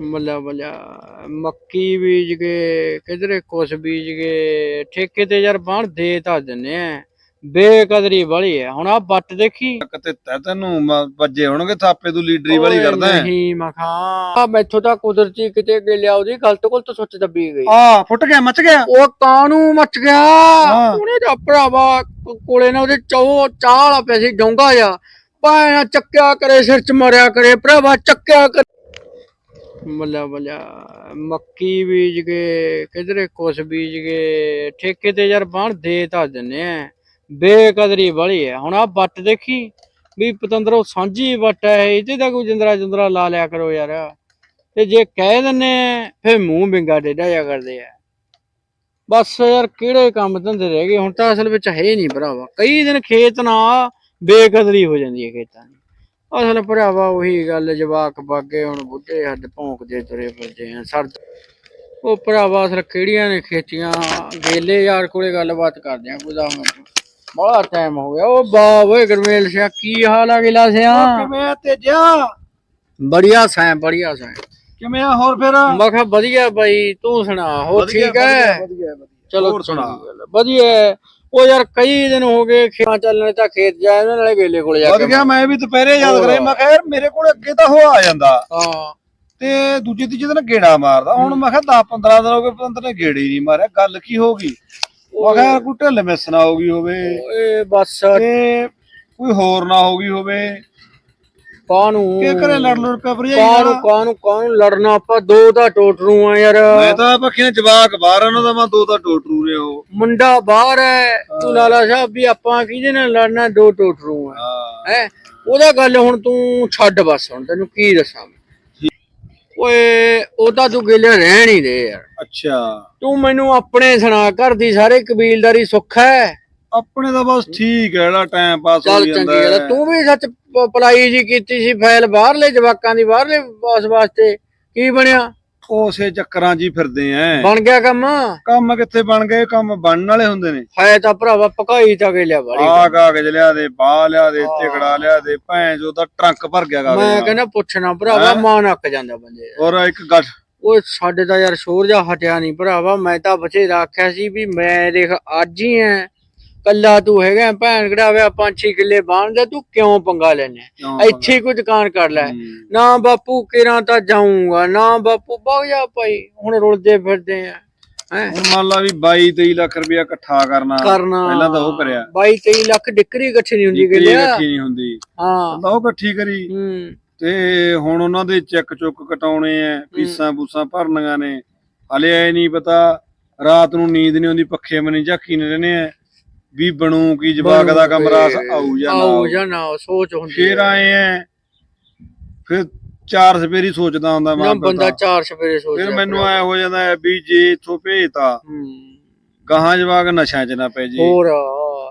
ਬੱਲਾ ਬੱਲਾ ਮੱਕੀ ਬੀਜ ਕੇ ਕਿਧਰੇ ਕੁਛ ਬੀਜ ਕੇ ਠੇਕੇ ਤੇ ਯਾਰ ਬਾਣ ਦੇ ਤਾਂ ਦਿੰਨੇ ਆ। ਬੇਕਦਰੀ ਵਾਲੀ ਹੈ ਹੁਣ ਆ ਬੱਟ ਦੇਖੀ? ਕਿਤੇ ਤੈ ਤੈਨੂੰ ਵੱਜੇ ਹੋਣਗੇ ਥਾਪੇ ਤੂੰ ਲੀਡਰੀ ਵਾਲੀ ਕਰਦਾ ਹੈ। ਨਹੀਂ ਮਖਾ ਆ ਮੈਥੋਂ ਤਾਂ ਕੁਦਰਤੀ ਕਿਤੇ ਗਿਲਿਆ ਉਹਦੀ ਗਲਤ ਗੁਲਤ ਸੁੱਚ ਦੱਬੀ ਗਈ। ਆ ਫੁੱਟ ਗਿਆ ਮੱਚ ਗਿਆ? ਉਹ ਕਾਨੂੰ ਮੱਚ ਗਿਆ। ਉਹਨੇ ਤਾਂ ਭਰਾਵਾ ਕੋਲੇ ਨਾ ਉਹਦੇ ਚੋ ਚਾਹ ਵਾਲਾ ਪਿਆ ਸੀ ਡੋਂਗਾ ਜਾ ਪਾਇਆ ਚੱਕਿਆ ਕਰੇ ਸਿਰ ਚ ਮਾਰਿਆ ਕਰੇ ਭਰਾਵਾ ਚੱਕਿਆ ਕਰ। ਬੱਲਾ ਬੱਲਾ ਮੱਕੀ ਬੀਜ ਕੇ ਕਿਧਰੇ ਕੁਛ ਬੀਜ ਕੇ ਠੇਕੇ ਤੇ ਯਾਰ ਬਾਣ ਦੇ ਤਾਂ ਦਿੰਨੇ ਆ। ਬੇਕਦਰੀ ਵਾਲੀ ਹੈ ਹੁਣ ਆ ਬੱਟ ਦੇਖੀ ਵੀ ਪਤੰਦਰੋਂ ਸਾਂਝੀ ਬੱਟ ਹੈ ਇਹਦੇ ਤਾਂ ਕੋਈ ਜਿੰਦਰਾ ਜਿੰਦਰਾ ਲਾ ਲਿਆ ਕਰੋ ਯਾਰ। ਤੇ ਜੇ ਕਹਿ ਦਿੰਨੇ ਆ, ਮੂੰਹ ਬਿੰਗਾ ਡੇਡਾ ਜਾ ਕਰਦੇ ਆ। ਬਸ ਯਾਰ ਕਿਹੜੇ ਕੰਮ ਧੰਦੇ ਰਹਿ ਗਏ। ਹੁਣ ਤਾਂ ਅਸਲ ਵਿੱਚ ਹੈ ਹੀ ਨਹੀਂ ਭਰਾਵਾ। ਕਈ ਦਿਨ ਖੇਤ ਨਾ ਬੇਕਦਰੀ ਹੋ ਜਾਂਦੀ ਹੈ ਖੇਤਾਂ ਦੀ। ਅਸਲ ਭਰਾਵਾ ਉਹੀ ਗੱਲ ਜਵਾਕ ਬਾਗੇ ਹੁਣ ਬੁੱਢੇ ਹੱਡ ਭੌਂਕਦੇ ਤੁਰੇ ਫਿਰਦੇ ਆ ਸਰਦ ਉਹ ਭਰਾਵਾ ਅਸਲ ਕਿਹੜੀਆਂ ਨੇ ਖੇਤੀਆਂ? ਗੇਲੇ ਯਾਰ ਕੋਲੇ ਗੱਲਬਾਤ ਕਰਦੇ ਆ ਕੋਈ ਦਸ ਮਿੰਟ ਬੜਾ ਟਾਈਮ ਹੋ ਗਿਆ। ਉਹ ਬਾ ਓਏ ਗਰਮੇਲ ਸਿਆ ਕੀ ਹਾਲ ਆ ਗਿਲਾ ਸਿਆ? ਕਿਵੇਂ ਆ ਤੇਜਾ? ਬੜੀਆ ਸੈਂ ਬੜੀਆ ਸੈਂ। ਕਿਵੇਂ ਆ ਹੋਰ ਫਿਰ? ਮੈਂ ਕਿਹਾ ਵਧੀਆ ਬਾਈ ਤੂੰ ਸੁਣਾ ਹੋ ਠੀਕ ਹੈ? ਚਲੋ ਹੋਰ ਸੁਣਾ। ਵਧੀਆ। ਉਹ ਯਾਰ ਕਈ ਦਿਨ ਹੋ ਗਏ ਖੇਤਾਂ ਚੱਲਣੇ ਤਾਂ ਖੇਤ ਜਾਏ ਉਹਨਾਂ ਨਾਲੇ ਗੇਲੇ ਕੋਲ ਜਾ ਵਧ ਕੇ ਗਿਆ ਮੈਂ ਵੀ ਦੁਪਹਿਰੇ ਯਾਦ। ਕਰੇ ਮੈਂ ਕਿਹਾ ਯਾਰ ਮੇਰੇ ਕੋਲ ਅੱਗੇ ਤਾਂ ਹੋ ਆ ਜਾਂਦਾ। ਹਾਂ। ਤੇ ਦੂਜੇ ਤੀਜੇ ਦਿਨ ਗੇੜਾ ਮਾਰਦਾ। ਹੁਣ ਮੈਂ ਕਿਹਾ 10 15 ਦਿਨ ਹੋ ਗਏ ਪਤੰਦਰ ਨੇ ਗੇੜੇ ਹੀ ਨਹੀਂ ਮਾਰਿਆ। ਗੱਲ ਕੀ ਹੋ ਗਈ? ਮੈਂ ਕਿਹਾ ਯਾਰ ਕੋਈ ਢਿੱਲ ਮਿਸ ਨਾ ਹੋ ਗਈ ਹੋਵੇ। ਓਏ ਬਸ। ਤੇ ਕੋਈ ਹੋਰ ਨਾ ਹੋ ਗਈ ਹੋਵੇ। ਕਾਹਨੂੰ? ਕਿ ਘਰੇ ਲੜ ਲੜ ਪਿਆ ਭਰਜਾਈ ਕਾਹਨੂੰ ਕਾਹਨੂੰ ਕਾਹਨੂੰ ਲੜਨਾ? ਆਪਾਂ ਦੋ ਦਾ ਟੋਟਰੂ ਆ ਯਾਰ। ਮੈਂ ਤਾਂ ਪੱਖੀਆਂ ਜਵਾਕ ਬਾਹਰ ਉਹਨਾਂ ਦਾ ਮੈਂ ਦੋ ਤਾਂ ਟੋਟਰੂ ਨੇ ਉਹ। ਮੁੰਡਾ ਬਾਹਰ ਹੈ। ਤੂੰ ਲਾਲਾ ਸਾਹਿਬ ਵੀ ਆਪਾਂ ਕਿਹਦੇ ਨਾਲ ਲੜਨਾ? ਦੋ ਟੋਟਰੂ ਆ। ਹਾਂ। ਉਹਦਾ ਗੱਲ ਹੁਣ ਤੂੰ ਛੱਡ ਬਸ ਹੁਣ ਤੈਨੂੰ ਕੀ ਦੱਸਾਂ। ਓਏ ਉਹ ਤਾਂ ਤੂੰ ਗਿਲੇ ਰਹਿਣ ਹੀ ਦੇ ਯਾਰ। ਅੱਛਾ। ਤੂੰ ਮੈਨੂੰ ਆਪਣੇ ਸੁਣਾ ਘਰ ਦੀ ਸਾਰੇ ਕਬੀਲਦਾਰੀ ਸੁੱਖ ਹੈ? ਆਪਣੇ ਤਾਂ ਬਸ ਠੀਕ ਹੈ ਜਿਹੜਾ ਟਾਈਮ ਪਾਸ ਹੋ ਚੱਲ ਜਾਂਦਾ ਚੰਗੀ ਗੱਲ ਹੈ। ਹੈ। ਤੂੰ ਵੀ ਸੱਚ ਪ- ਪਲਾਈ ਜੀ ਕੀਤੀ ਸੀ ਫਾਈਲ ਬਾਹਰਲੇ ਜਵਾਕਾਂ ਦੀ ਬਾਹਰਲੇ ਬਾਸ ਵਾਸਤੇ। ਕੀ ਬਣਿਆ? ਉਸੇ ਚੱਕਰਾਂ 'ਚ ਹੀ ਫਿਰਦੇ ਐ ਬਣ ਗਿਆ ਕੰਮ? ਕੰਮ ਕਿੱਥੇ ਬਣ ਗਏ? ਕੰਮ ਬਣਨ ਵਾਲੇ ਹੁੰਦੇ ਨੇ। ਹੈ ਤਾਂ ਭਰਾਵਾ ਪਕਾਈ ਤਾਂ ਕੇ ਲਿਆ ਬਾਰੀ ਆ ਕਾਗਜ਼ ਲਿਆ ਦੇ ਬਾਹ ਲਿਆ ਦੇ ਟਿਕੜਾ ਲਿਆ ਦੇ ਭੈਣ ਜੋ ਤਾਂ ਟਰੰਕ ਭਰ ਗਿਆ ਕਾਗਜ਼ ਮੈਂ ਨਾਲ। ਕਹਿੰਦਾ ਪੁੱਛਣਾ ਭਰਾਵਾ ਹੈਂ? ਮਾਂ ਨੱਕ ਜਾਂਦਾ ਬੰਦੇ ਦਾ। ਔਰ ਇੱਕ ਗੱਠ ਓਏ ਸਾਡੇ ਤਾਂ ਯਾਰ ਸ਼ੋਰ ਜਾ ਹਟਿਆ ਨਹੀਂ ਭਰਾਵਾ। ਮੈਂ ਤਾਂ ਬਚੇ ਰੱਖਿਆ ਸੀ ਵੀ ਮੈਂ ਦੇਖ ਅੱਜ ਹੀ ਐ। ਕੱਲਾ ਤੂੰ ਹੈਗਾ ਭੈਣ ਕਢਾਵੇ ਪੰਜ ਛੇ ਕਿੱਲੇ ਬਾਣਦਾ ਤੂੰ ਕਿਉਂ ਪੰਗਾ ਲੈਨੇ ਕਿਉਂ ਇੱਥੇ ਕੋਈ ਦੁਕਾਨ ਕਰ ਲੈ। ਨਾ ਬਾਪੂ ਕਿਰਾਂ ਤਾਂ ਜਾਊਂਗਾ ਨਾ ਬਾਪੂ ਬਗ ਜਾ ਭਾਈ ਹੁਣ ਰੁਲਦੇ ਫਿਰਦੇ ਆ ਹੈ? ਹੁਣ ਮੰਨ ਲਾ ਵੀ 22 23 ਲੱਖ ਰੁਪਇਆ ਇਕੱਠਾ ਕਰਨਾ ਕਰਨਾ। ਪਹਿਲਾਂ ਤਾਂ ਉਹ ਕਰਿਆ। 22 23 ਲੱਖ ਡਿਕਰੀ ਇਕੱਠੀ ਨਹੀਂ ਹੁੰਦੀ ਗਿਲਿਆ ਇਕੱਠੀ ਨਹੀਂ ਹੁੰਦੀ। ਹਾਂ। ਤਾਂ ਉਹ ਇਕੱਠੀ ਕਰੀ। ਤੇ ਹੁਣ ਉਹਨਾਂ ਦੇ ਚੈੱਕ ਚੁੱਕ ਕਟਾਉਣੇ ਐ ਫੀਸਾਂ ਫੂਸਾਂ ਭਰਨੀਆਂ ਨੇ। ਹਲੇ ਐ ਨਹੀਂ ਪਤਾ ਰਾਤ ਨੂੰ ਨੀਂਦ ਨਹੀਂ ਆਉਂਦੀ ਪੱਖੇ ਮਨੀ ਝਾਕੀ ਨੇ ਰਹਿੰਦੇ ਐ ਵੀ ਬਣੂ ਕੀ ਜਵਾਕ ਦਾ ਕਮਰਾ ਆਊ ਜਾਂ ਨਾ ਆਊ। ਜਾਂ ਨਾ ਸੋਚ ਹੁੰਦੀ ਫੇਰ। ਆਏ ਐ ਫਿਰ ਚਾਰ ਸਵੇਰੀ ਸੋਚਦਾ ਹੁੰਦਾ ਮਾਂ ਬੰਦਾ ਚਾਰ ਸਵੇਰੇ ਸੋਚਦਾ ਫਿਰ ਮੈਨੂੰ ਐ ਹੋ ਜਾਂਦਾ ਵੀ ਜੇ ਇਥੋਂ ਭੇਜਤਾ ਹੂੰ ਗਾਹਾਂ ਜਵਾਕ ਨਸ਼ਿਆਂ 'ਚ ਨਾ ਪੈ ਜੇ ਹੋਰ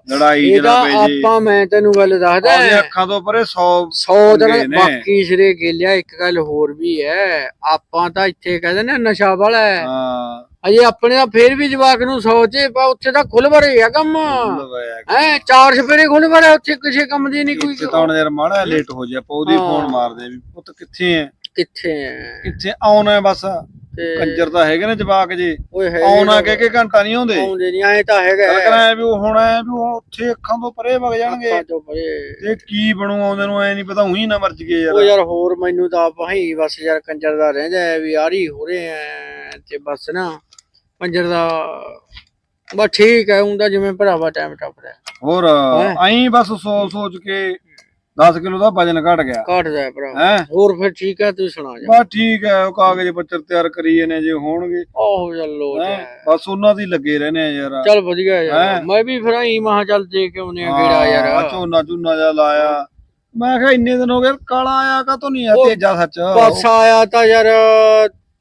ਲੜਾਈ ਇਹਦਾ ਪੈ ਜੇ। ਆਪਾਂ ਮੈਂ ਤੈਨੂੰ ਗੱਲ ਦੱਸਦਾ ਆਪਣੀਆਂ ਅੱਖਾਂ ਤੋਂ ਪਰੇ 100 ਸੌ ਪੰਗੇ ਦਿਨ ਨੇ। ਬਾਕੀ ਸਿਰੇ ਗੇਲਿਆ ਇੱਕ ਗੱਲ ਹੋਰ ਵੀ ਹੈ ਆਪਾਂ ਤਾਂ ਇੱਥੇ ਕਹਿੰਦੇ ਨੇ ਨਸ਼ਾ ਵਾਲਾ ਹੈ। ਹਾਂ। ਅਜੇ ਆਪਣੇ ਤਾਂ ਫੇਰ ਵੀ ਜਵਾਕ ਨੂੰ ਸੋਚੇ ਪਾ ਉੱਥੇ ਤਾਂ ਖੁੱਲ ਭਰੇ ਆ ਕੰਮ। ਹੈ ਚਾਰ ਸਪੇਰੇ ਖੁੱਲ ਭਰੇ ਉੱਥੇ ਕਿਸੇ ਕੰਮ ਦੀ ਨਹੀਂ ਕੋਈ ਤਾਂ ਯਾਰ ਮਾੜਾ ਲੇਟ ਹੋ। ਜਾ ਹਾਂ। ਫੋਨ ਮਾਰਦੇ ਵੀ ਪੁੱਤ ਕਿੱਥੇ ਐ? ਕਿੱਥੇ ਹੈ ਕਿੱਥੇ ਆਉਣਾ ਬਸ। ਤੇ ਕੰਜਰ ਤਾਂ ਹੈਗੇ ਨੇ ਜਵਾਕ ਜੀ। ਓਏ ਹੈ ਆਉਣਾ ਕਹਿ ਕੇ ਘੰਟਾ ਨਹੀਂ ਆਉਂਦੇ? ਆਉਂਦੇ ਨਹੀਂ ਆਏ ਤਾਂ ਹੈਗਾ ਗੱਲ ਕਰਾਂ ਵੀ ਉਹ ਹੁਣ ਐ ਵੀ ਉਹ ਉੱਥੇ ਅੱਖਾਂ ਤੋਂ ਪਰੇ ਵਗ ਜਾਣਗੇ। ਆਪਾਂ ਤੋਂ ਪਰੇ। ਤੇ ਕੀ ਬਣੂ ਆਉਂਦੇ ਨੂੰ ਐ ਨਹੀਂ ਪਤਾ ਉਹੀ ਨਾ ਮਰਜ ਗਏ ਉਹ ਯਾਰ ਯਾਰ ਹੋਰ ਮੈਨੂੰ ਤਾਂ ਭਾਈ ਬਸ ਯਾਰ ਕੰਜਰ ਦਾ ਰਹਿੰਦਾ ਹੈ ਵੀ ਆਰੀ ਹੋ ਰਹੇ ਆ ਤੇ ਬਸ ਨਾ ਕੰਜਰ ਦਾ ਬਸ ਠੀਕ ਹੈ ਹੁੰਦਾ ਜਿਵੇਂ ਭਰਾਵਾ ਟਾਈਮ ਟੱਪਦਾ ਹੋਰ ਹੈਂ? ਐਂ ਬਸ ਸੋਚ ਸੋਚ ਕੇ 10 ਕਿਲੋ ਦਾ ਵਜਨ ਘਟ ਗਿਆ। ਘਟਦਾ ਹੈ ਭਰਾ। ਹੈ? ਹੋਰ ਫਿਰ ਠੀਕ ਹੈ ਤੂੰ ਸੁਣਾ ਜਾ। ਬਸ ਠੀਕ ਹੈ ਉਹ ਕਾਗਜ਼ ਪੱਤਰ ਤਿਆਰ ਕਰੀਏ ਨੇ ਜੇ ਹੋਣਗੇ। ਆਹੋ ਚੱਲੋ? ਬਸ ਉਹਨਾਂ ਦੀ ਲੱਗੇ ਰਹਨੇ ਆ ਯਾਰ। ਚੱਲ ਵਧੀਆ ਯਾਰ? ਮੈਂ ਵੀ ਫਿਰ ਆਈ ਮਹਾ ਚੱਲ ਦੇ ਕੇ ਆਉਨੇ ਆ ਗੇੜਾ ਯਾਰ ਝੋਨਾ ਝੂਨਾ ਜਾ ਲਾਇਆ। ਮੈਂ ਕਿਹਾ ਇੰਨੇ ਦਿਨ ਹੋ ਗਏ ਕਾਲਾ ਆਇਆ ਕਾ ਤੋਂ ਨਹੀਂ ਆ ਤੇਜਾ ਸੱਚ। ਬਸ ਆਇਆ ਤਾਂ ਯਾਰ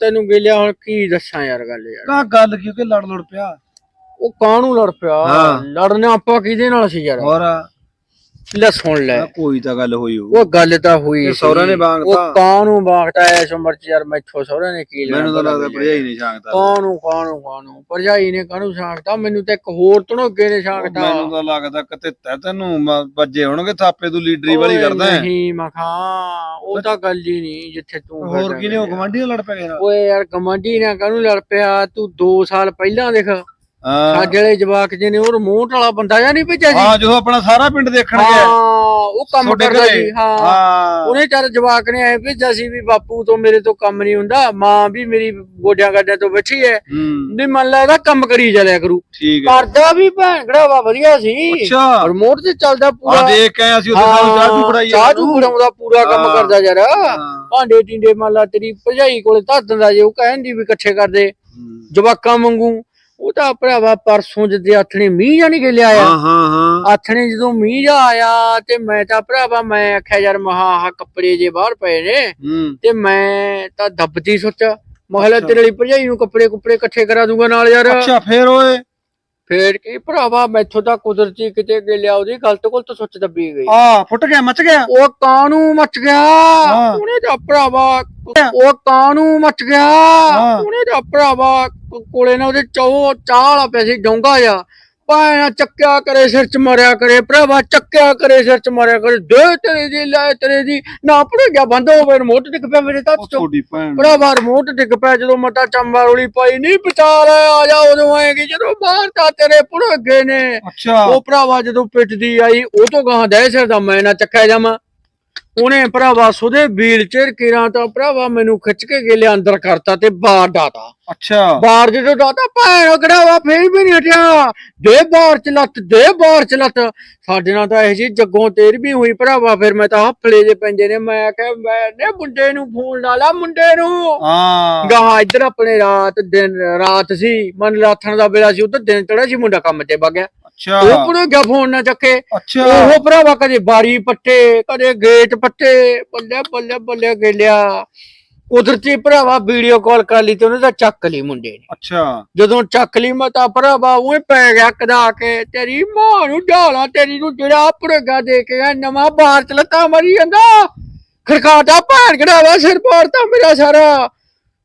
ਤੈਨੂੰ ਗਿਲਿਆ ਹੁਣ ਕੀ ਦੱਸਾਂ ਯਾਰ ਗੱਲ ਯਾਰ। ਕਾ ਗੱਲ ਕਿਉਂਕਿ ਲੜ ਲੜ ਪਿਆ? ਉਹ ਕਾਹਨੂੰ ਲੜ ਪਿਆ। ਲੜਨਾ ਆਪਾਂ ਕਿਹਦੇ ਨਾਲ ਸੀ ਯਾਰ? ਹੋਰ? ਲੈ ਸੁਣ ਲੈ। ਕੋਈ ਤਾਂ ਗੱਲ ਹੋਈ ਉਹ ਗੱਲ ਤਾਂ ਹੋਈ ਸਹੁਰਿਆਂ ਨੇ। ਬਾਂਗਤਾ। ਉਹ ਕਾਹਨੂੰ ਬਾਗਟਾ ਇਸ ਉਮਰ ਚ ਯਾਰ ਮੈਥੋਂ ਸਹੁਰਿਆਂ ਨੇ ਕੀ ਲੈਣਾ ਮੈਨੂੰ ਤਾਂ ਲੱਗਦਾ ਭਰਜਾਈ ਨਹੀਂ ਛਾਂਗਦਾ ਕਾਹਨੂੰ ਕਾਹਨੂੰ ਕਾਹਨੂੰ ਭਰਜਾਈ ਨੇ ਕਾਹਨੂੰ ਛਾਂਕਤਾ? ਮੈਨੂੰ ਤਾਂ ਇੱਕ ਹੋਰ ਤਣੋਗੇ ਨੇ ਛਾਂਕਤਾ। ਮੈਨੂੰ ਤਾਂ ਲੱਗਦਾ ਕਿਤੇ ਤੈ ਤੈਨੂੰ ਵੱਜੇ ਹੋਣਗੇ ਥਾਪੇ ਤੂੰ ਲੀਡਰੀ ਵਾਲੀ ਕਰਦਾ ਹੈ। ਨਹੀਂ ਮਖਾ ਉਹ ਤਾਂ ਗੱਲ ਹੀ ਨਹੀਂ ਜਿੱਥੇ ਤੂੰ ਹੋਰ ਕਿਨੇ ਉਹ। ਗਵਾਂਢੀ ਨਾਲ ਲੜ ਪੈ ਗਿਆ ਓਏ ਯਾਰ ਗਮੰਡੀ ਨਾਲ ਕਾਹਨੂੰ ਲੜ ਪਿਆ? ਤੂੰ 2 ਸਾਲ ਪਹਿਲਾਂ ਦੇਖ। ਸਾਡੇ ਵਾਲੇ ਜਵਾਕ ਜੀ ਨੇ ਉਹ ਰਿਮੋਟ ਵਾਲਾ ਬੰਦਾ ਜਾਂ ਨਹੀਂ ਭੇਜਿਆ ਸੀ ਹਾਂ ਜਦੋਂ ਆਪਣਾ ਸਾਰਾ ਪਿੰਡ ਦੇਖਣ ਗਿਆ। ਹਾਂ ਉਹ ਕੰਮ ਕਰਦਾ? ਸੀ ਹਾਂ। ਉਹਨੇ ਚਾਰ ਜਵਾਕ ਨੇ ਐ ਭੇਜਿਆ ਸੀ ਵੀ ਬਾਪੂ ਤੋਂ ਮੇਰੇ ਤੋਂ ਕੰਮ ਨਹੀਂ ਹੁੰਦਾ ਮਾਂ ਵੀ ਮੇਰੀ ਗੋਡਿਆਂ ਗੱਡਿਆਂ ਤੋਂ ਬੈਠੀ ਐ। ਹੂੰ। ਵੀ ਮੰਨ ਲਾ ਇਹਦਾ ਕੰਮ ਕਰੀ ਚੱਲਿਆ ਕਰੂ। ਕਰਦਾ ਵੀ ਭੈਣ ਘੜਾਵਾ ਵਧੀਆ ਸੀ। ਅੱਛਾ। ਰਿਮੋਟ ਤੇ ਚੱਲਦਾ ਆ ਪੂਰਾ ਦੇਖ ਕੇ ਅਸੀਂ ਉੱਥੇ ਸਾਨੂੰ ਚਾਹ ਚੂ ਫੜਾਈ ਚਾਹ ਚੂ ਫੜਾਉਂਦਾ ਪੂਰਾ ਕੰਮ। ਕਰਦਾ ਯਾਰ। ਭਾਂਡੇ ਟਿੰਡੇ ਮੰਨ ਲਾ ਤੇਰੀ ਭਜਾਈ ਕੋਲੇ ਧਰ ਦਿੰਦਾ ਜੇ ਉਹ ਕਹਿੰਦੀ ਵੀ ਇਕੱਠੇ ਕਰਦੇ। ਜਵਾਕਾਂ ਵਾਂਗੂ। ਉਹ ਤਾਂ ਭਰਾਵਾ ਪਰਸੋਂ ਜਦੇ ਆਥਣੇ ਮੀਂਹ ਜਾਂ ਨਹੀਂ ਗੇ ਲਿਆਇਆ ਹਾਂ ਹਾਂ ਹਾਂ। ਆਥਣੇ ਜਦੋਂ ਮੀਂਹ ਜਾ ਆਇਆ ਤੇ ਮੈਂ ਤਾਂ ਭਰਾਵਾ ਮੈਂ ਆਖਿਆ ਯਾਰ ਮਹਾ ਆਹ ਕੱਪੜੇ ਜੇ ਬਾਹਰ ਪਏ ਨੇ ਹੂੰ। ਤੇ ਮੈਂ ਤਾਂ ਦੱਬਦੀ ਸੋਚਿਆ ਮਹਲਾ। ਤੇਰੇ ਲਈ ਭਰਜਾਈ ਨੂੰ ਕੱਪੜੇ ਕੁੱਪੜੇ ਇਕੱਠੇ ਕਰਾ ਦੂੰਗਾ ਨਾਲ ਯਾਰ। ਅੱਛਾ ਫੇਰ ਓਏ। ਫੇਰ ਕੀ ਭਰਾਵਾ ਮੈਥੋਂ ਤਾਂ ਕੁਦਰਤੀ ਕਿਤੇ ਗਿਲਿਆ ਉਹਦੀ ਗਲਤ ਗੁਲਤ ਸੁੱਚ ਦੱਬੀ ਗਈ। ਆ ਫੁੱਟ ਗਿਆ ਮੱਚ ਗਿਆ? ਉਹ ਕਾਨੂੰ ਮਚ ਗਿਆ? ਹਾਂ। ਉਹਨੇ ਤਾਂ ਭਰਾਵਾ ਉਹ ਕਾਨੂੰ ਮਚ ਗਿਆ? ਹਾਂ। ਉਹਨੇ ਤਾਂ ਭਰਾਵਾ ਕੋ- ਕੋਲੇ ਨਾ ਉਹਦੇ ਚੌ ਚਾਹ ਵਾਲਾ ਪਿਆ ਸੀ ਡੋਂਗਾ ਜਾ ਪਾਇਆ ਚੱਕਿਆ ਕਰੇ ਸਿਰ ਚ ਮਾਰਿਆ ਕਰੇ ਭਰਾਵਾ ਚੱਕਿਆ ਕਰੇ ਸਿਰ ਚ ਮਾਰਿਆ ਕਰੇ ਦੇ ਤੇਰੇ ਦੀ ਲੈ ਤੇਰੇ ਦੀ ਨਾ ਪੜ ਗਿਆ ਬੰਦ ਹੋ ਗਿਆ ਰਿਮੋਟ ਡਿੱਗ ਪਿਆ ਮੇਰੇ ਤੱਕ ਚੋਂ। ਭਰਾਵਾ ਰਿਮੋਟ ਡਿੱਗ ਪਿਆ ਜਦੋਂ ਮਤਾ ਚੰਬਾ ਰੋਲੀ ਪਾਈ ਨਹੀਂ ਲੈ ਆ ਜਾ ਉਦੋਂ ਆਏਗੀ ਜਦੋਂ ਬਾਹਰ ਤਾਂ ਤੇਰੇ ਪੁੜ ਗਏ ਨੇ ਉਹ ਭਰਾਵਾ ਜਦੋਂ ਪਿੱਟਦੀ ਆਈ ਉਹ ਤੋਂ ਗਾਂ ਦੇ ਸਿਰ ਦਾ ਮੈਂ ਨਾ ਚੱਕਿਆ ਜਾਵਾਂ। ਉਹਨੇ ਭਰਾਵਾ ਸੁਦੇ ਵੀਲ ਚਿਰ ਕਿਰਾਂ ਤਾਂ ਭਰਾਵਾ ਮੈਨੂੰ ਖਿੱਚ ਕੇ ਗੇਲੇ ਅੰਦਰ ਕਰਤਾ ਤੇ ਬਾਹਰ ਡਾਤਾ। ਅੱਛਾ। ਬਾਹਰ ਜਦੋਂ ਡਾਤਾ ਭੈਣ ਗੜਾਵਾ ਫੇਰ ਵੀ ਨਹੀਂ ਹਟਿਆ। ਦੇ ਬਾਹਰ ਚ ਲੱਤ ਦੇ ਬਾਹਰ ਚ ਲੱਤ। ਸਾਡੇ ਨਾਲ ਤਾਂ ਇਹ ਜੀ ਜੱਗੋਂ ਤੇਰ ਵੀ ਹੋਈ ਭਰਾਵਾ ਫਿਰ ਮੈਂ ਤਾਂ ਹਫਲੇ ਜੇ ਪੈਂਦੇ ਨੇ ਮੈਂ ਕਿਹਾ ਮੈਂ ਨੇ ਮੁੰਡੇ ਨੂੰ ਫੋਨ ਲਾ ਲਾ ਮੁੰਡੇ ਨੂੰ। ਹਾਂ। ਗਾਹਾਂ ਇੱਧਰ ਆਪਣੇ ਰਾਤ ਦਿਨ ਰਾਤ ਸੀ ਮਨ ਲਾਥਣ ਦਾ ਵੇਲਾ ਸੀ ਉਧਰ ਦਿਨ ਚੜਿਆ ਸੀ ਮੁੰਡਾ ਕੰਮ ਤੇ ਵਗ ਗਿਆ। ਅੱਛਾ। ਉਹ ਕੋਲ ਗਿਆ ਫੋਨ ਨਾ ਚੱਕੇ? ਅੱਛਾ। ਉਹ ਭਰਾਵਾ ਕਦੇ ਬਾਰੀ ਪੱਟੇ ਕਦੇ ਗੇਟ ਪੱਟੇ ਬੱਲੇ ਬੱਲੇ ਬੱਲੇ ਗੇਲਿਆ। ਕੁਦਰਤੀ ਭਰਾਵਾ ਵੀਡੀਓ ਕਾਲ ਕਰ ਲਈ ਤੇ ਉਹਨੇ ਤਾਂ ਚੱਕ ਲਈ ਮੁੰਡੇ ਨੇ। ਅੱਛਾ। ਜਦੋਂ ਚੱਕ ਲਈ ਮੈਂ ਤਾਂ ਭਰਾਵਾ ਉਹ ਪੈ ਗਿਆ ਕਦਾ ਕੇ ਤੇਰੀ ਮਾਂ ਨੂੰ ਢਾਲਾ ਤੇਰੀ ਨੂੰ ਜਿਹੜਾ ਭਰਗਾ ਦੇ ਕੇ ਆ ਨਵਾਂ ਬਾਹਰ ਚ ਲੱਤਾਂ ਮਰੀ ਜਾਂਦਾ। ਖੜਕਾਟਾ ਭੈਣ ਘੜਾਵਾ ਸਿਰ ਪਾੜਤਾ ਮੇਰਾ ਸਾਰਾ।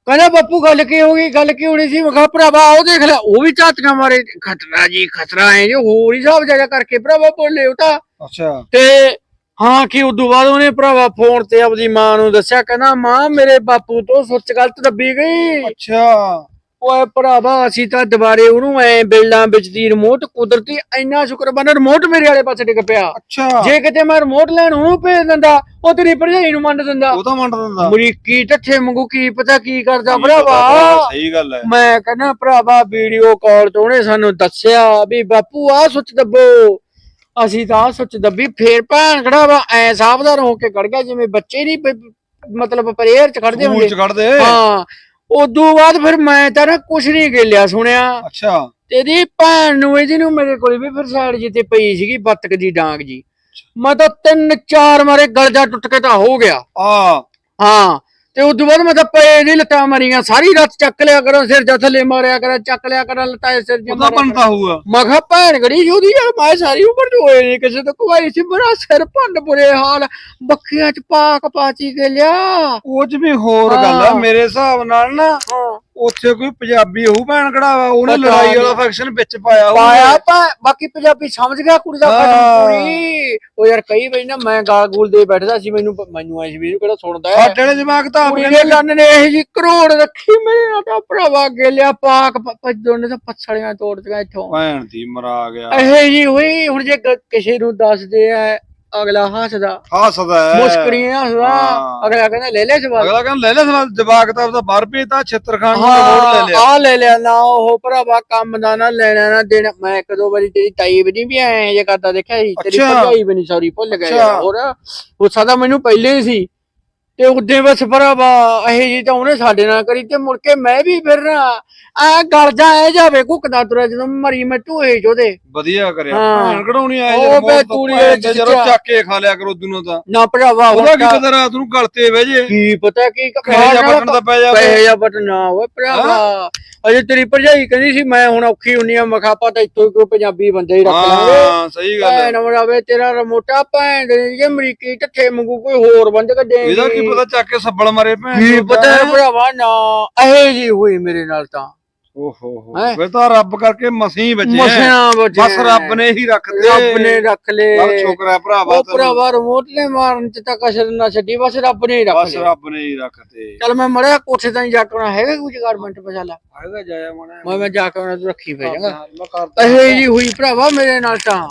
ਕਹਿੰਦਾ ਬੱਪੂ ਗੱਲ ਕੀ ਹੋ ਗਈ? ਗੱਲ ਕੀ ਹੋਣੀ ਸੀ? ਮੈਂ ਕਿਹਾ ਭਰਾਵਾ ਉਹ ਦੇਖ ਲੈ। ਉਹ ਵੀ ਝਾਤੀਆਂ ਮਾਰੇ। ਖਤਰਾ ਜੀ ਖਤਰਾ ਹੈ ਜੋ ਹੋਰ ਹੀ ਹਿਸਾਬ ਜਾਇਆ ਕਰਕੇ ਭਰਾਵਾ ਬੋਲੇ ਉਹ ਤਾਂ। ਅੱਛਾ। ਤੇ ਹਾਂ ਕਿ ਉਦੋਂ ਬਾਅਦ ਉਹਨੇ ਭਰਾਵਾ ਫੋਨ ਤੇ ਆਪਦੀ ਮਾਂ ਨੂੰ ਦੱਸਿਆ ਕਹਿੰਦਾ ਮਾਂ ਮੇਰੇ ਬਾਪੂ ਤੋਂ ਸੁੱਚ ਗਲਤ ਦੱਬੀ ਗਈ। ਅੱਛਾ। ਓਏ ਭਰਾਵਾ ਅਸੀਂ ਤਾਂ ਦੁਬਾਰੇ ਉਹਨੂੰ ਐ ਬਿਲਡਾਂ ਵਿੱਚ ਦੀ ਰਿਮੋਟ ਕੁਦਰਤੀ ਇੰਨਾ ਸ਼ੁਕਰ ਬਨ ਰਿਮੋਟ ਮੇਰੇ ਵਾਲੇ ਪਾਸੇ ਡਿੱਗ ਪਿਆ। ਅੱਛਾ। ਜੇ ਕਿਤੇ ਮੈਂ ਰਿਮੋਟ ਲੈਣ ਉਹਨੂੰ ਭੇਜ ਦਿੰਦਾ ਉਹ ਤੇਰੀ ਭਰਜਾਈ ਨੂੰ ਮੰਨ ਦਿੰਦਾ। ਉਹ ਤਾਂ ਮੰਨ ਦਿੰਦਾ। ਅਮਰੀਕੀ ਟੱਠੇ ਮੰਗੂ ਕੀ ਪਤਾ ਕੀ ਕਰਦਾ ਭਰਾਵਾ। ਸਹੀ ਗੱਲ ਹੈ। ਮੈਂ ਕਹਿੰਦਾ ਭਰਾਵਾ ਵੀਡੀਓ ਕਾਲ ਤੋਂ ਉਹਨੇ ਸਾਨੂੰ ਦੱਸਿਆ ਵੀ ਬਾਪੂ ਆ ਸੁੱਚ ਦੱਬੋ। ਅਸੀਂ ਤਾਂ ਸੁੱਚ ਦੱਬੀ ਫੇਰ ਭੈਣ ਖੜਾਵਾ ਐ ਸਾਵਧਾਨ ਹੋ ਕੇ ਖੜ ਗਿਆ ਜਿਵੇਂ ਬੱਚੇ ਨਹੀਂ ਮਤਲਬ ਪ੍ਰੇਅਰ ਚ ਖੜਦੇ ਹੁੰਦੇ। ਹਾਂ ਉਦੋਂ ਬਾਅਦ ਫਿਰ ਮੈਂ ਤਾਂ ਨਾ ਕੁਛ ਨਹੀਂ ਗੇਲਿਆ ਸੁਣਿਆ। ਅੱਛਾ। ਤੇਰੀ ਭੈਣ ਨੂੰ ਇਹਦੀ ਨੂੰ ਮੇਰੇ ਕੋਲ ਵੀ ਫਿਰ ਸਾਈਡ ਜਿੱਤੇ ਪਈ ਸੀਗੀ ਬੱਤਕ ਦੀ ਡਾਂਗ ਜੀ। ਮੈਂ ਤਾਂ ਤਿੰਨ ਚਾਰ ਮਾਰੇ ਗਲਜਾ ਟੁੱਟ ਕੇ ਤਾਂ ਹੋ ਗਿਆ। ਆ ਹਾਂ। ਤੇ ਉਦੋਂ ਬਾਅਦ ਮੈਂ ਤਾਂ ਪਏ ਨਹੀਂ ਲੱਤਾਂ ਮਾਰੀਆਂ। ਸਾਰੀ ਰਾਤ ਚੱਕ ਲਿਆ ਕਰੋ ਸਿਰ ਜਾ ਥੱਲੇ ਮਾਰਿਆ ਕਰ ਚੱਕ ਲਿਆ ਕਰ ਲੱਤਾਂ ਸਿਰ ਜੇ ਉਹਦਾ ਬਣਦਾ ਹੋਊਗਾ। ਮੈਂ ਕਿਹਾ ਭੈਣ ਗੜੀ ਜੂਦੀ ਯਾਰ ਮੈਂ ਸਾਰੀ ਉਮਰ ਹੋਏ ਨਹੀਂ ਕਿਸੇ ਤੋਂ ਕੋਈ ਸੀ ਬੜਾ ਸਿਰ ਭੰਨ ਬੁਰੇ ਹਾਲ ਬੱਖੀਆਂ ਚ ਪਾਕ ਪਾਚੀ ਕੇ ਲਿਆ। ਉਹ ਚ ਵੀ ਹੋਰ ਗੱਲ ਆ। ਮੇਰੇ ਹਿਸਾਬ ਨਾਲ ਨਾ ਹਾਂ। ਉੱਥੇ ਕੋਈ ਪੰਜਾਬੀ ਹੋਊ ਭੈਣ ਕਢਾਵਾ ਉਹਨੇ ਪਤਾ ਲੜਾਈ। ਵਾਲਾ ਫੈਕਸ਼ਨ ਵਿੱਚ ਪਾਇਆ ਹੋਊ। ਪਾਇਆ ਤਾਂ ਬਾਕੀ ਪੰਜਾਬੀ ਸਮਝ ਗਿਆ ਕੁੜੀ ਦਾ ਹਾਂ। ਪੂਰੀ। ਉਹ ਯਾਰ ਕਈ ਵਾਰੀ ਨਾ ਮੈਂ ਗਾਲ ਗੂਲ ਦੇ ਬੈਠਦਾ ਸੀ ਮੈਨੂੰ ਮੈਨੂੰ ਐ ਸੀ ਕਿਹੜਾ ਸੁਣਦਾ ਹੈ। ਸਾਡੇ ਵਾਲੇ ਦਿਮਾਗ ਤਾਂ ਕੁੜੀ ਆਪਣੇ ਦੇ ਲੰਨ ਨੇ ਇਹ ਜੀ ਕਰੋੜ ਰੱਖੀ ਮੇਰੇ ਨਾਲ ਤਾਂ ਭਰਾਵਾ ਗੇਲਿਆ ਪਾਕ ਭੱਜੋਂ ਨੇ ਤਾਂ ਪੱਛੜੀਆਂ ਤੋੜਦੀਆਂ ਇੱਥੋਂ। ਭੈਣ ਦੀ ਮਰਾ ਗਿਆ ਇਹ ਜੀ ਹੋਈ ਹੁਣ ਜੇ ਕਿਸੇ ਨੂੰ ਦੱਸਦੇ ਆ ਅਗਲਾ ਹੱਸਦਾ। ਹੱਸਦਾ ਮੁਸਕਰੀਆਂ ਹੱਸਦਾ। ਅਗਲਾ ਕਹਿੰਦਾ ਲੈ ਲੈ ਜਵਾਬ ਅਗਲਾ ਕਹਿੰਦਾ ਲੈ ਲੈ ਸਵਾਲ ਜਵਾਕ ਤਾਂ ਉਹਦਾ ਬਾਹਰ ਭੇਜਤਾ ਛਿੱਤਰ ਖਾਨ ਨੂੰ ਰਿਮੋਟ ਲੈ ਲਿਆ। ਆ ਲੈ ਲਿਆ। ਨਾ ਉਹ ਭਰਾਵਾ ਕੰਮ ਦਾ ਨਾ ਲੈਣਾ ਨਾ ਦੇਣਾ। ਮੈਂ ਇੱਕ ਦੋ ਵਾਰੀ ਤੇਰੀ ਤਾਈ ਵੀ ਨਹੀਂ ਵੀ ਐ ਜੇ ਕਰਦਾ ਦੇਖਿਆ ਸੀ। ਤੇਰੀ। ਭਰਜਾਈ ਵੀ ਨਹੀਂ ਸੌਰੀ ਭੁੱਲ ਗਿਆ ਹੋਰ। ਉਹ ਸਦਾ ਮੈਨੂੰ ਪਹਿਲੇ ਹੀ ਸੀ। ਤੇ ਉਦੋਂ ਬਸ ਭਰਾਵਾ ਇਹ ਜੀ ਤਾਂ ਉਹਨੇ ਸਾਡੇ ਨਾਲ ਕਰੀ ਤੇ ਮੁੜ ਕੇ ਮੈਂ ਵੀ ਫਿਰ ਆ ਗਲ ਜਾ ਐ ਜਾਵੇ ਕੁੱਕਦਾ ਤੁਰਿਆ ਜਦੋਂ ਮਰੀ ਮੈਂ ਢੂਏ ਚੋਦੇ ਵਧੀਆ ਕਰਿਆ ਹਾਂ। ਭੈਣ ਕਢਾਉਣੀ ਆਏ ਉਹ ਬੇ ਤੂੜੀ ਵਾਲੇ ਜਦੋਂ ਚੱਕ ਕੇ ਖਾ ਲਿਆ ਕਰੋ ਦੂਨੋਂ ਤਾਂ। ਨਾ ਭਰਾਵਾ ਉਹਦਾ ਕੀ ਪਤਾ ਰਾਤ ਨੂੰ ਗਲਤੇ ਬਹਿ ਜੇ। ਕੀ ਪਤਾ ਕੀ ਕਹੇ ਜਾ ਬਟਨ ਦਾ ਪੈ ਜਾਵੇ। ਕਹੇ ਜਾ ਬਟਨ ਨਾ ਓਏ ਭਰਾਵਾ। ਅਜੇ ਤੇਰੀ ਭਰਜਾਈ ਕਹਿੰਦੀ ਸੀ ਮੈਂ ਹੁਣ ਔਖੀ ਹੁੰਨੀ ਆ ਮਖਾਪਾ ਤਾਂ ਇੱਥੋਂ ਹੀ ਕੋਈ ਪੰਜਾਬੀ ਬੰਦੇ ਹੀ ਰੱਖ ਲਾਂਗੇ। ਹਾਂ ਸਹੀ ਗੱਲ ਹੈ ਭੈਣ ਮਰਾਵੇ ਤੇਰਾ ਰਮੋਟਾ ਭੈਣ ਦੇ ਜੇ ਅਮਰੀਕੀ ਢੱਠੇ ਮੰਗੂ ਕੋਈ ਹੋਰ ਬੰਦ ਕੱਢੇ ਇਹਦਾ ਕੀ ਪਤਾ ਚੱਕ ਕੇ ਸੱਬਲ ਮਾਰੇ ਭੈਣ ਕੀ ਪਤਾ। ਭਰਾਵਾ ਨਾ ਇਹ ਜੀ ਹੋਈ ਮੇਰੇ ਨਾਲ ਤਾਂ। ਓਹੋ ਹੋ। ਹੈਂ? ਫਿਰ ਤਾਂ ਰੱਬ ਕਰਕੇ ਮਸੀਂ ਬਚੇ ਆ। ਬਚੇ ਬਸ ਰੱਬ ਨੇ ਹੀ ਰੱਖ ਤੇ ਰੱਬ ਨੇ ਰੱਖ ਲੇ ਬਸ ਸ਼ੁਕਰ ਭਰਾਵਾ ਉਹ ਤੈਨੂੰ। ਭਰਾਵਾ ਰਿਮੋਟ ਮਾਰਨ ਚ ਤਾਂ ਕਸਰ ਨਾ ਛੱਡੀ ਬਸ ਰੱਬ ਨੇ ਹੀ ਰੱਖ ਬਸ ਰੱਬ ਨੇ ਹੀ ਰੱਖ ਤੇ। ਚਲ ਮੈਂ ਮੜਿਆ ਕੋਠੇ ਤਾਂ ਜਾਟਣਾ ਹੈਗਾ ਕੁਝ ਗਾਰਮੈਂਟ ਪਸਾਲਾ ਆਏਗਾ ਜਾਇਆ ਮੈਂ ਮੈਂ ਜਾ ਕੇ ਉਹਨਾਂ ਨੂੰ ਰੱਖੀ ਪੈ ਜਾਗਾ ਮੈਂ ਜੀ ਹੋਈ ਭਰਾਵਾ ਮੇਰੇ ਨਾਲ ਤਾਂ।